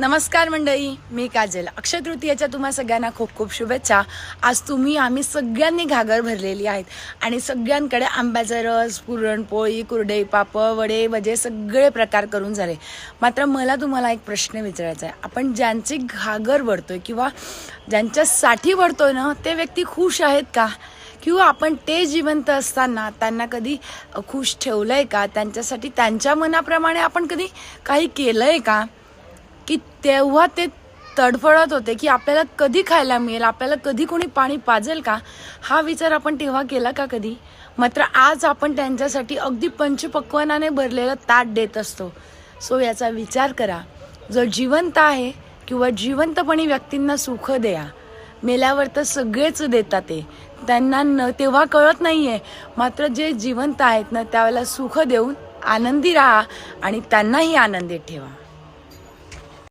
नमस्कार मंडळी मी काजल. अक्षय तृतीयेच्या तुम्हा सगळ्यांना खूप खूप शुभेच्छा. आज तुम्ही आम्ही सगळ्यांनी घागर भरलेली आहेत. आणि सगळ्यांकडे आंब्याचा रस पुरणपोळी कुरडई पापड वडे भजे सगळे प्रकार करून झाले. मात्र मला तुम्हाला एक प्रश्न विचारायचा आहे. आपण ज्यांची घागर भरतोय किंवा ज्यांच्यासाठी भरतोय ना ते व्यक्ती खुश आहेत का? किंवा आपण ते जिवंत असताना त्यांना कधी खुश ठेवलं आहे का? त्यांच्यासाठी त्यांच्या मनाप्रमाणे आपण कधी काही केलं आहे का? की तेव्हा ते तडफडत होते की आपल्याला कधी खायला मिळेल आपल्याला कधी कोणी पाणी पाजेल का? हा विचार आपण तेव्हा केला का कधी? मात्र आज आपण त्यांच्यासाठी अगदी पंचपक्वनाने भरलेलं ताट देत असतो. सो याचा विचार करा. जो जिवंत आहे किंवा जिवंतपणी व्यक्तींना सुख द्या. मेल्यावर तर सगळेच देतात ते. त्यांना न तेव्हा कळत नाही आहे मात्र जे जिवंत आहेत ना त्यावेळेला सुख देऊन आनंदी राहा आणि त्यांनाही आनंदी ठेवा.